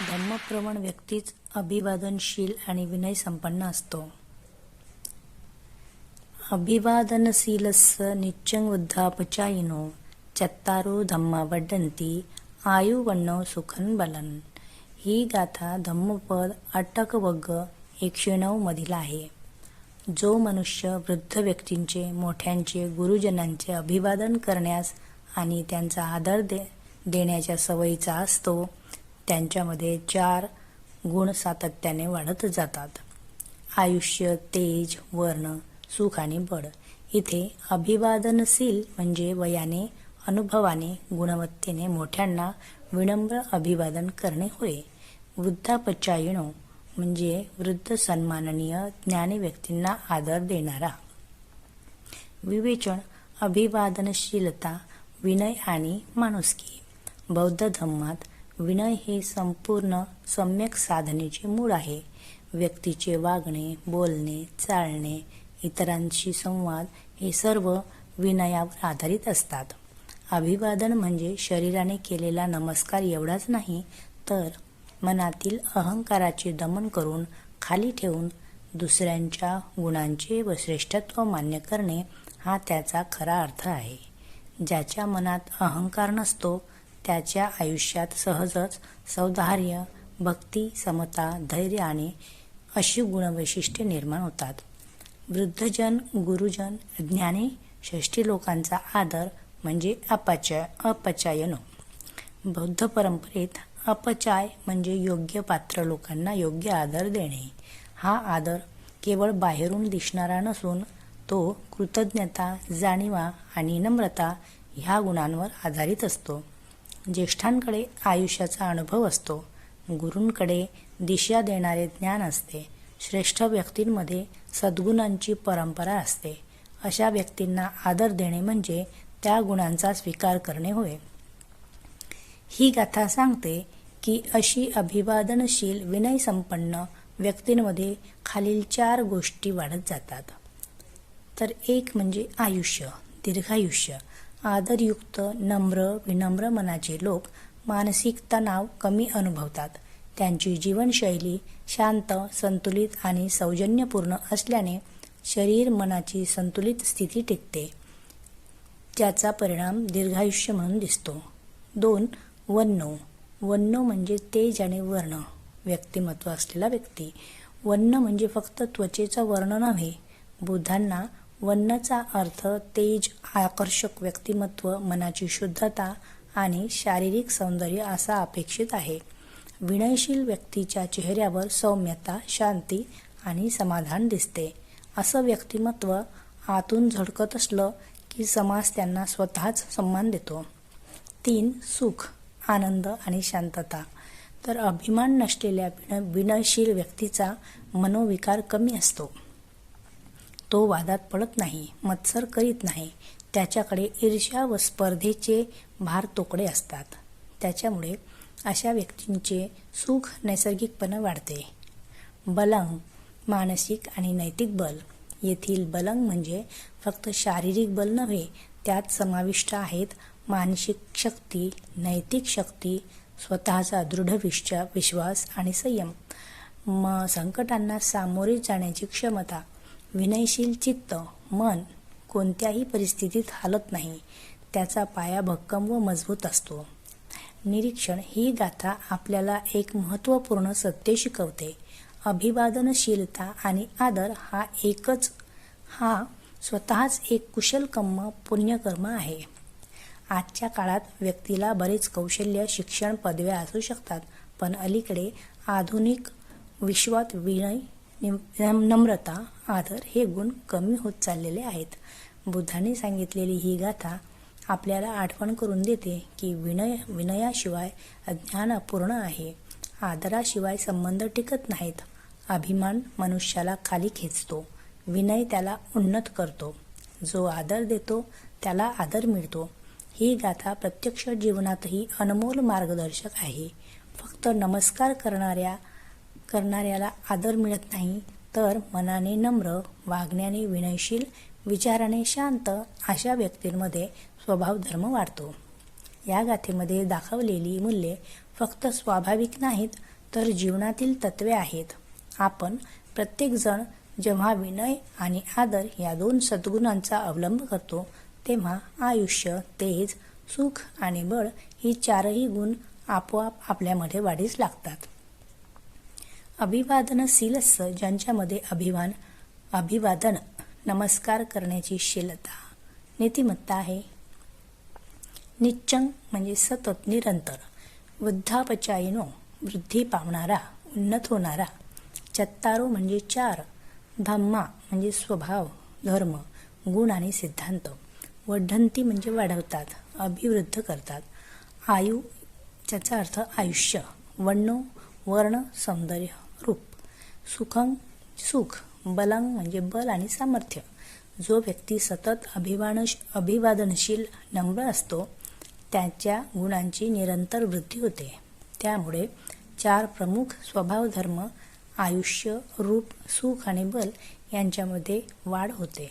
धम्मप्रवण व्यक्तीच अभिवादनशील आणि विनयसंपन्न असतो. अभिवादनशीलस्य नित्यं वृद्धापचायिनो चत्तारो धम्मा वडंती आयुवन्नो सुखन बलन. ही गाथा धम्मपद अट्टकवग्ग एकशे नऊ मधील आहे. जो मनुष्य वृद्ध व्यक्तींचे मोठ्यांचे गुरुजनांचे अभिवादन करण्यास आणि त्यांचा आदर दे देण्याच्या सवयीचा असतो त्यांच्यामध्ये चार गुण सातत्याने वाढत जातात. आयुष्य तेज वर्ण सुख आणि बळ. इथे अभिवादनशील म्हणजे वयाने अनुभवाने गुणवत्तेने मोठ्यांना विनम्र अभिवादन करणे होय. वृद्धापचायिणो म्हणजे वृद्ध सन्माननीय ज्ञानी व्यक्तींना आदर देणारा. विवेचन अभिवादनशीलता विनय आणि माणुसकी. बौद्ध धम्मात विनय हे संपूर्ण सम्यक साधनेचे मूळ आहे. व्यक्तीचे वागणे बोलणे चालणे इतरांशी संवाद हे सर्व विनयावर आधारित असतात. अभिवादन म्हणजे शरीराने केलेला नमस्कार एवढाच नाही तर मनातील अहंकाराचे दमन करून खाली ठेवून दुसऱ्यांच्या गुणांचे व श्रेष्ठत्व मान्य करणे हा त्याचा खरा अर्थ आहे. ज्याच्या मनात अहंकार नसतो त्याच्या आयुष्यात सहजच सौदार्य भक्ती समता धैर्य आणि अशी गुणवैशिष्ट्ये निर्माण होतात. वृद्धजन गुरुजन ज्ञानी षष्टी लोकांचा आदर म्हणजे अपचाय अपचायन. बौद्ध परंपरेत अपचाय म्हणजे योग्य पात्र लोकांना योग्य आदर देणे. हा आदर केवळ बाहेरून दिसणारा नसून तो कृतज्ञता जाणीवा आणि नम्रता ह्या गुणांवर आधारित असतो. ज्येष्ठांकडे आयुष्याचा अनुभव असतो. गुरूंकडे दिशा देणारे ज्ञान असते. श्रेष्ठ व्यक्तींमध्ये सद्गुणांची परंपरा असते. अशा व्यक्तींना आदर देणे म्हणजे त्या गुणांचा स्वीकार करणे होय. ही गाथा सांगते की अशी अभिवादनशील विनयसंपन्न व्यक्तींमध्ये खालील चार गोष्टी वाढत जातात. तर एक म्हणजे आयुष्य दीर्घायुष्य. आदरयुक्त नम्र विनम्र मनाचे लोक मानसिक तणाव कमी अनुभवतात. त्यांची जीवनशैली शांत संतुलित आणि सौजन्यपूर्ण असल्याने शरीर मनाची संतुलित स्थिती टिकते. ज्याचा परिणाम दीर्घायुष्य म्हणून दिसतो. दोन वन्नो. वन्नो म्हणजे तेज आणि वर्ण. व्यक्तिमत्व असलेला व्यक्ती. वन्न म्हणजे फक्त त्वचेचा वर्ण नव्हे बुद्धांना वन्नचा अर्थ तेज आकर्षक व्यक्तिमत्व मनाची शुद्धता आणि शारीरिक सौंदर्य असा अपेक्षित आहे. विनयशील व्यक्तीच्या चेहऱ्यावर सौम्यता शांती आणि समाधान दिसते. असं व्यक्तिमत्व आतून झडकत असलं की समाज त्यांना स्वतःच सन्मान देतो. तीन सुख आनंद आणि शांतता. तर अभिमान नसलेल्या विन विनयशील व्यक्तीचा मनोविकार कमी असतो. तो वादात पडत नाही मत्सर करीत नाही. त्याच्याकडे ईर्ष्या व स्पर्धेचे भार तोकडे असतात. त्याच्यामुळे अशा व्यक्तींचे सुख नैसर्गिकपणे वाढते. बलंग मानसिक आणि नैतिक बल. येथील बलंग म्हणजे फक्त शारीरिक बल नव्हे त्यात समाविष्ट आहेत मानसिक शक्ती नैतिक शक्ती स्वतःचा दृढ विश्वास आणि संयम. म संकटांना सामोरे जाण्याची क्षमता. विनयशील चित्त मन कोणत्याही परिस्थितीत हालत नाही. त्याचा पाया भक्कम व मजबूत असतो. निरीक्षण ही गाथा आपल्याला एक महत्त्वपूर्ण सत्य शिकवते. अभिवादनशीलता आणि आदर हा एकच हा स्वतःच एक कुशल कर्म पुण्यकर्म आहे. आजच्या काळात व्यक्तीला बरेच कौशल्य शिक्षण पदव्या असू शकतात पण अलीकडे आधुनिक विश्वात विनय नम्रता आदर हे गुण कमी होत चाललेले आहेत. बुद्धाने सांगितलेली ही गाथा आपल्याला आठवण करून देते की विनय विनयाशिवाय अज्ञान अपूर्ण आहे. आदराशिवाय संबंध टिकत नाहीत. अभिमान मनुष्याला खाली खेचतो. विनय त्याला उन्नत करतो. जो आदर देतो त्याला आदर मिळतो. ही गाथा प्रत्यक्ष जीवनातही अनमोल मार्गदर्शक आहे. फक्त नमस्कार करणाऱ्या करणाऱ्याला आदर मिळत नाही तर मनाने नम्र वागण्याने विनयशील विचाराने शांत अशा व्यक्तींमध्ये स्वभाव धर्म वाढतो. या गाथेमध्ये दाखवलेली मूल्ये फक्त स्वाभाविक नाहीत तर जीवनातील तत्वे आहेत. आपण प्रत्येकजण जेव्हा विनय आणि आदर या दोन सद्गुणांचा अवलंब करतो तेव्हा आयुष्य तेज सुख आणि बळ ही चारही गुण आपोआप आपल्यामध्ये वाढीस लागतात. अभिवादनशीलस्स ज्यांच्यामध्ये अभिमान अभिवादन नमस्कार करण्याची शीलता नीतिमत्ता आहे. निच्चंग म्हणजे सतत निरंतर वृद्धापचायिनो वृद्धी पावणारा उन्नत होणारा. चत्तारो म्हणजे चार धम्मा म्हणजे स्वभाव धर्म गुण आणि सिद्धांत. वढंती म्हणजे वाढवतात अभिवृद्ध करतात. आयु ज्याचा अर्थ आयुष्य वर्ण वर्ण सौंदर्य. रूप. सुखम सुख बलंग म्हणजे बल आणि सामर्थ्य. जो व्यक्ती सतत अभिवान अभिवादनशील नम्र असतो त्याच्या गुणांची निरंतर वृद्धी होते. त्यामुळे चार प्रमुख स्वभावधर्म आयुष्य रूप सुख आणि बल यांच्यामध्ये वाढ होते.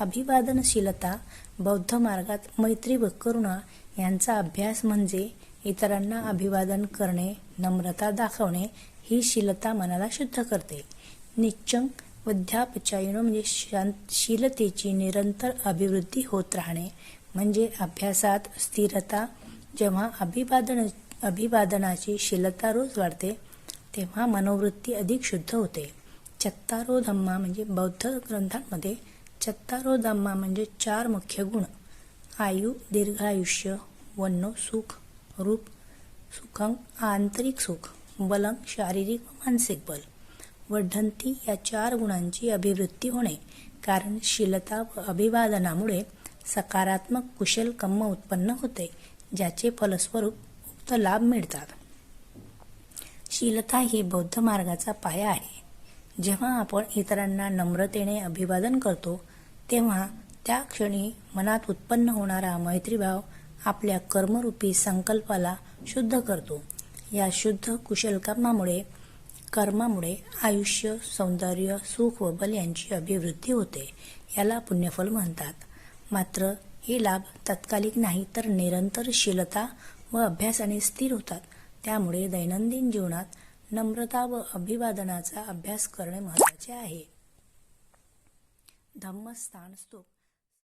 अभिवादनशीलता बौद्ध मार्गात मैत्री व करुणा यांचा अभ्यास म्हणजे इतरांना अभिवादन करणे नम्रता दाखवणे ही शीलता मनाला शुद्ध करते. निच्चंग वृद्धापचायन म्हणजे शांत शीलतेची निरंतर अभिवृद्धी होत राहणे म्हणजे अभ्यासात स्थिरता जेव्हा अभिवादन अभिवादनाची शीलता रोज वाढते तेव्हा मनोवृत्ती अधिक शुद्ध होते. चत्तारो धम्मा म्हणजे बौद्ध ग्रंथांमध्ये चत्तारो धम्मा म्हणजे चार मुख्य गुण. आयु दीर्घायुष्य वन्नो सुख रूप सुखं आंतरिक सुख. बलं शारीरिक व मानसिक बल. वढंती या चार गुणांची अभिवृत्ती होणे कारण शीलता व अभिवादनामुळे सकारात्मक कुशल कम्म उत्पन्न होते ज्याचे फलस्वरूप उक्त लाभ मिळतात. शीलता ही बौद्ध मार्गाचा पाया आहे. जेव्हा आपण इतरांना नम्रतेने अभिवादन करतो तेव्हा त्या क्षणी मनात उत्पन्न होणारा मैत्रीभाव आपल्या कर्मरूपी संकल्पाला शुद्ध करतो. या शुद्ध कुशल कर्मामुळे कर्मामुळे आयुष्य सौंदर्य सुख व बल यांची अभिवृद्धी होते याला पुण्यफल म्हणतात. मात्र हे लाभ तात्कालिक नाही तर निरंतर शीलता व अभ्यासाने स्थिर होतात. त्यामुळे दैनंदिन जीवनात नम्रता व अभिवादनाचा अभ्यास करणे महत्त्वाचे आहे. धम्मस्थान स्तूप